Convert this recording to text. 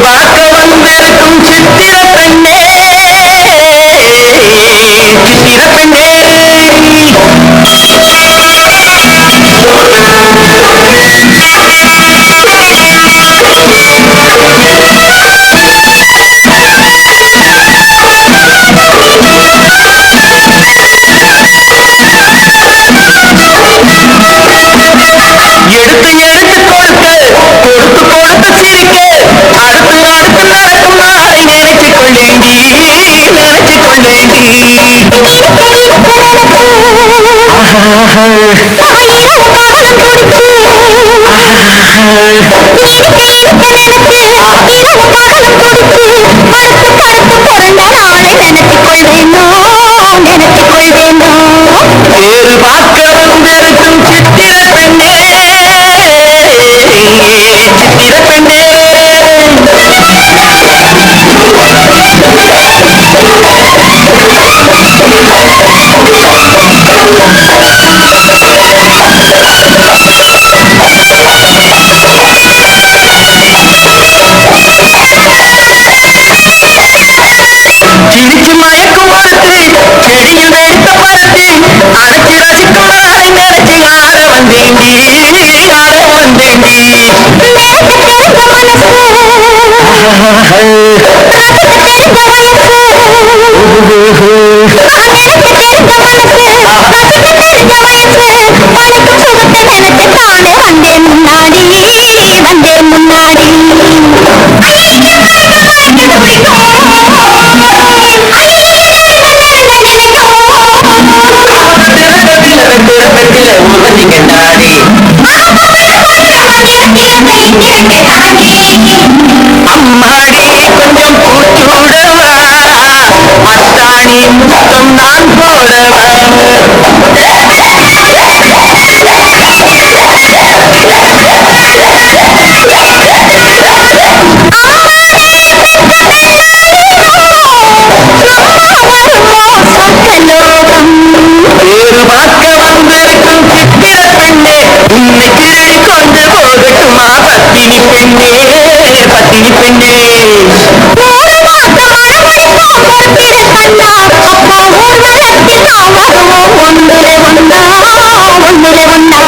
bateu बात कर பெண்ணே பத்தினி பெண்ணே வந்தா ஒன்றுலே வந்தா.